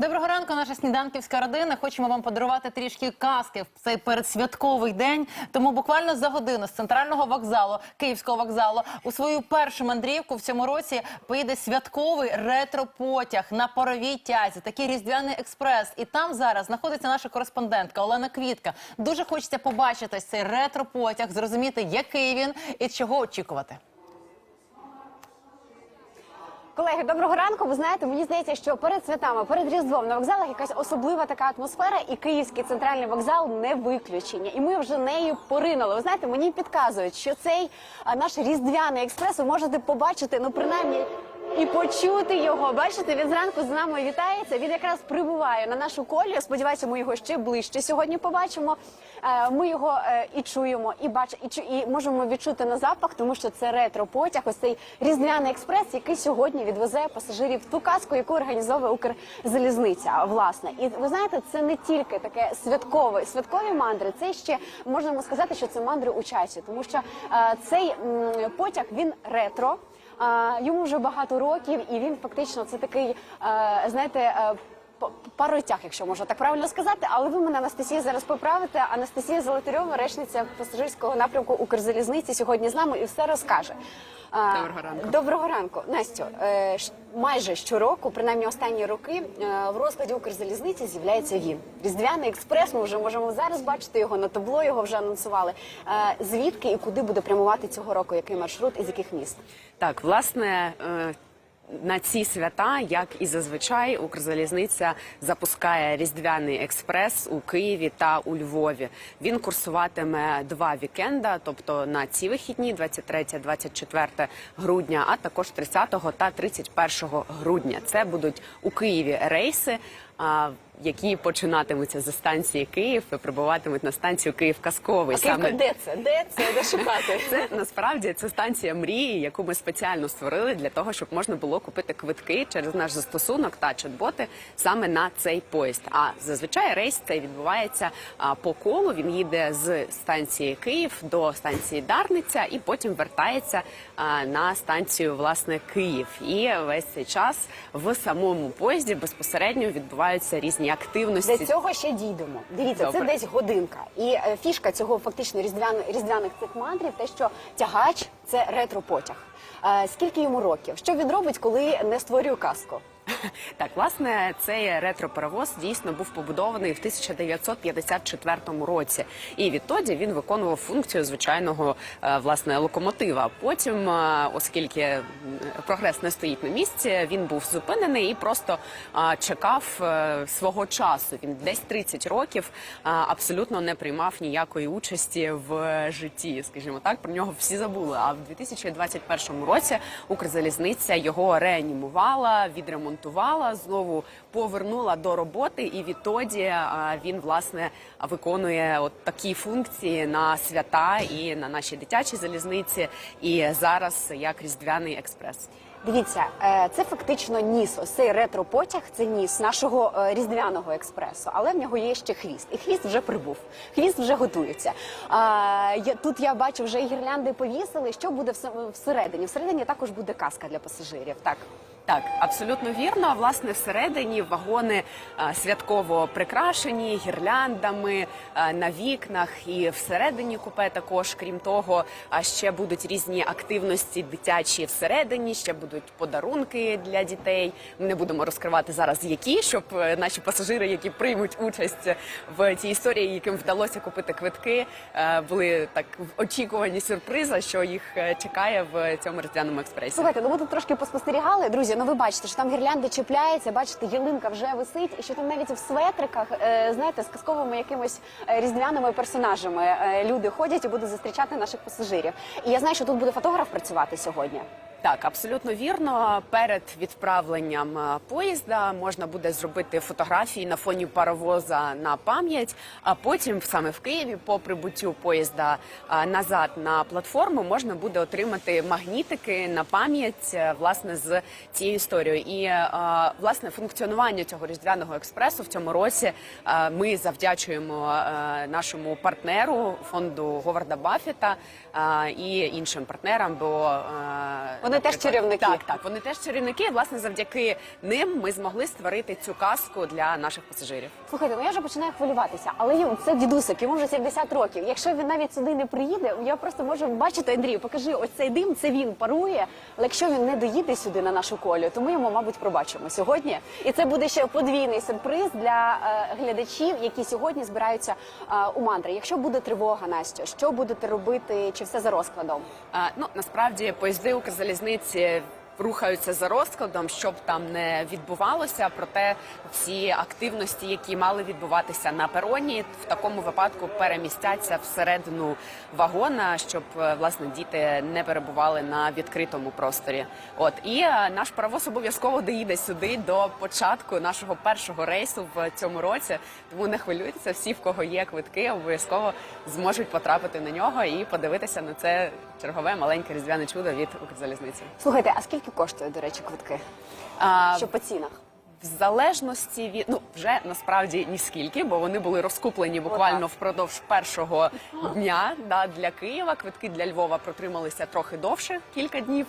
Доброго ранку, наша сніданківська родина. Хочемо вам подарувати трішки казки в цей передсвятковий день. Тому буквально за годину з центрального вокзалу, київського вокзалу, у свою першу мандрівку в цьому році поїде святковий ретро-потяг на паровій тязі, такий різдвяний експрес. І там зараз знаходиться наша кореспондентка Олена Квітка. Дуже хочеться побачити цей ретро-потяг, зрозуміти, який він і чого очікувати. Колеги, доброго ранку. Ви знаєте, мені здається, що перед святами, перед різдвом на вокзалах якась особлива така атмосфера, і київський центральний вокзал не виключення. І ми вже нею поринули. Ви знаєте, мені підказують, що цей наш різдвяний експрес ви можете побачити, ну принаймні. І почути його, бачите, він зранку з нами вітається. Він якраз прибуває на нашу колію. Сподіваюся, ми його ще ближче сьогодні побачимо. Е, Ми його е, і чуємо, і бачимо, і, чу- і можемо відчути на запах, тому що це ретро потяг. Ось цей різдвяний експрес, який сьогодні відвезе пасажирів ту казку, яку організовує Укрзалізниця. Власне, і ви знаєте, це не тільки таке святкове святкові мандри. Це ще можемо сказати, що це мандри у часі, тому що е, цей потяг він ретро. Йому вже багато років, і він фактично це такий, е, знаєте, е, паротяг, якщо можна так правильно сказати. Але ви мене Анастасія зараз поправите. Анастасія Золотарьова, речниця пасажирського напрямку Укрзалізниці, сьогодні з нами і все розкаже. Доброго ранку. Доброго ранку, Настю. е, Майже щороку, принаймні останні роки, е, в розкладі Укрзалізниці з'являється він. Різдвяний експрес. Ми вже можемо зараз бачити його на табло. Його вже анонсували. Е, Звідки і куди буде прямувати цього року? Який маршрут і з яких міст? Так, власне, на ці свята, як і зазвичай, Укрзалізниця запускає різдвяний експрес у Києві та у Львові. Він курсуватиме два вікенда, тобто на ці вихідні, 23-24 грудня, а також 30 та 31 грудня. Це будуть у Києві рейси. Які починатимуться зі станції Київ і прибуватимуть на станцію Київ Казковий. А Київка, де це? Де це? Де шукати? Це насправді це станція мрії, яку ми спеціально створили для того, щоб можна було купити квитки через наш застосунок та чат-боти саме на цей поїзд. А зазвичай рейс цей відбувається а, по колу. Він їде з станції Київ до станції Дарниця і потім вертається а, на станцію власне Київ. І весь цей час в самому поїзді безпосередньо відбуваються різні активності. До цього ще дійдемо. Дивіться, Добре. це десь годинка. І е, фішка цього фактично різдвяних, різдвяних цих мандрів, те, що тягач це ретро-потяг. Е, скільки йому років? Що він робить, коли не створює казку? Так, власне, цей ретро-паровоз дійсно був побудований в 1954 році, і відтоді він виконував функцію звичайного е, власне локомотива. Потім, е, оскільки прогрес не стоїть на місці, він був зупинений і просто е, чекав свого часу. Він десь 30 років абсолютно не приймав ніякої участі в житті. Скажімо так, про нього всі забули. А в 2021 році Укрзалізниця його реанімувала, відремонтувала, знову повернула до роботи, і відтоді він власне виконує от такі функції на свята і на нашій дитячій залізниці. І зараз як різдвяний експрес. Дивіться, е, це фактично ніс. Ось цей ретро-потяг це ніс нашого е, різдвяного експресу, але в нього є ще хвіст. І хвіст вже прибув. Хвіст вже готується. Тут я бачу, вже і гірлянди повісили. Що буде всередині? Всередині також буде казка для пасажирів. Так. Так, абсолютно вірно. Власне, всередині вагони е, святково прикрашені гірляндами е, на вікнах, і всередині купе також, крім того, а ще будуть різні активності дитячі всередині. Ще будуть подарунки для дітей. Ми не будемо розкривати зараз, які щоб е, наші пасажири, які приймуть участь в цій історії, яким вдалося купити квитки, були так в очікуванні сюрприза, що їх чекає в цьому різдвяному експресі. Слухайте, ну ви тут трошки поспостерігали, друзі. Ну ви бачите, що там гірлянди чіпляється, бачите, ялинка вже висить, і що там навіть в светриках, е, знаєте, з казковими якимось е, різдвяними персонажами е, люди ходять і будуть зустрічати наших пасажирів. І я знаю, що тут буде фотограф працювати сьогодні. Так, абсолютно вірно. Перед відправленням е, поїзда можна буде зробити фотографії на фоні паровоза на пам'ять. А потім, саме в Києві, по прибуттю поїзда е, назад на платформу, можна буде отримати магнітики на пам'ять е, власне з цією історією. І власне функціонування цього різдвяного експресу в цьому році ми завдячуємо нашому партнеру фонду Говарда Баффета і іншим партнерам. Бо Вони теж чарівники. Так, так, вони теж чарівники. Власне, завдяки ним ми змогли створити цю казку для наших пасажирів. Слухайте, ну я вже починаю хвилюватися, але йому це дідусик, йому вже 70 років. Якщо він навіть сюди не приїде, я просто можу бачити, Андрію, покажи, ось цей дим, це він парує. Але якщо він не доїде сюди на нашу колю, то ми йому, мабуть, пробачимо сьогодні. І це буде ще подвійний сюрприз для е, глядачів, які сьогодні збираються е, у мандри. Якщо буде тривога, Настя, що будете робити? Чи все за розкладом? А, ну насправді поїзди Укрзалізниці рухаються за розкладом, щоб там не відбувалося. Проте всі активності, які мали відбуватися на пероні, в такому випадку перемістяться всередину вагона, щоб е, власне діти не перебували на відкритому просторі. От і е, наш паровоз обов'язково доїде сюди до початку нашого першого рейсу в цьому році. Тому не хвилюйтеся, всі, в кого є квитки, обов'язково зможуть потрапити на нього і подивитися на це чергове маленьке різдвяне чудо від Укрзалізниці. Слухайте, а скільки коштує, до речі, квитки? А, Що по цінах? в залежності від ну вже насправді ніскільки, бо вони були розкуплені буквально впродовж першого дня. Да, для Києва квитки для Львова протрималися трохи довше, кілька днів.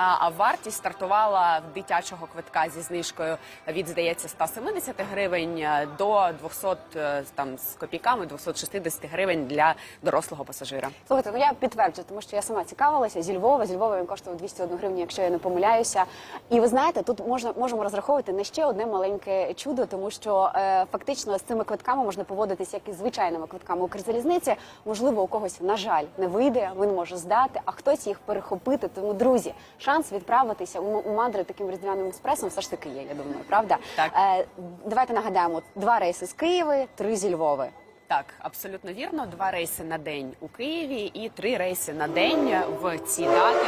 А вартість стартувала в дитячого квитка зі знижкою від здається 170 гривень е, до 200 е, там з копійками 260 гривень для дорослого пасажира. Слухайте, ну я підтверджую, тому що я сама цікавилася зі Львова. Зі Львова він коштував 201 гривню, якщо я не помиляюся. І ви знаєте, тут можна можемо розраховувати на ще одне маленьке чудо, тому що е, фактично з цими квитками можна поводитися як із звичайними квитками Укрзалізниці. Можливо, у когось на жаль не вийде, він може здати, а хтось їх перехопити. Тому друзі, шанс відправитися у, у мандри таким різдвяним експресом все ж таки є. Я думаю, правда? Так. Е, давайте нагадаємо: два рейси з Києва, три зі Львова. Так, абсолютно вірно. Два рейси на день у Києві і три рейси на день в ці дати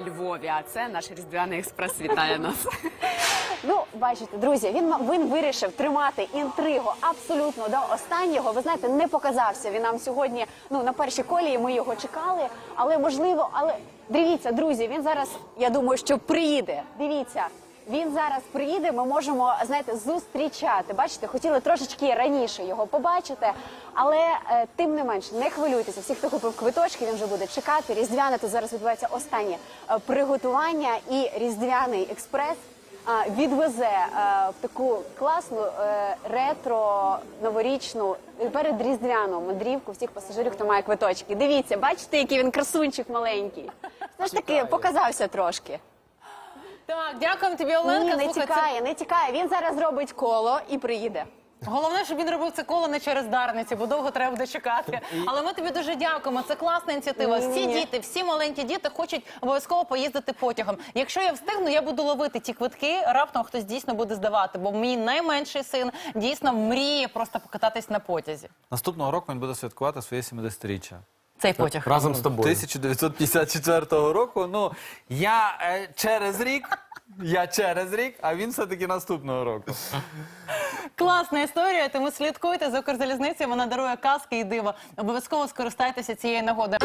у Львові. А це наш різдвяний експрес вітає нас. Ну, бачите, друзі, він він вирішив тримати інтригу абсолютно до останнього. Ви знаєте, не показався він нам сьогодні. Ну на першій колії ми його чекали, але можливо, але дивіться, друзі, він зараз. Я думаю, що приїде. Дивіться. Він зараз приїде, ми можемо знаєте зустрічати. Бачите, хотіли трошечки раніше його побачити, але е, тим не менш не хвилюйтеся. Всі, хто купив квиточки, він вже буде чекати. Різдвяне тут зараз відбувається останнє е, приготування і різдвяний експрес відвезе е, в таку класну е, ретро новорічну передріздвяну мандрівку всіх пасажирів, хто має квиточки. Дивіться, бачите, який він красунчик маленький. Все ж таки показався трошки. Так, дякуємо тобі, Ні, Оленка. не Слухай, це тікає, не тікає. Він зараз зробить коло і приїде. Головне, щоб він робив це коло не через Дарниці, бо довго треба буде чекати. Але ми тобі дуже дякуємо. Це класна ініціатива. Всі діти, всі маленькі діти хочуть обов'язково поїздити потягом. Якщо я встигну, я буду ловити ті квитки. Раптом хтось дійсно буде здавати. Бо мій найменший син дійсно мріє просто покататись на потязі. Наступного року він буде святкувати своє 70-річчя. Цей потяг. Разом з тобою. 1954 року. Ну я е, через рік, я через рік, а він все-таки наступного року. Класна історія. Тому слідкуйте за Укрзалізницею. Вона дарує казки і диво. Обов'язково скористайтеся цією нагодою.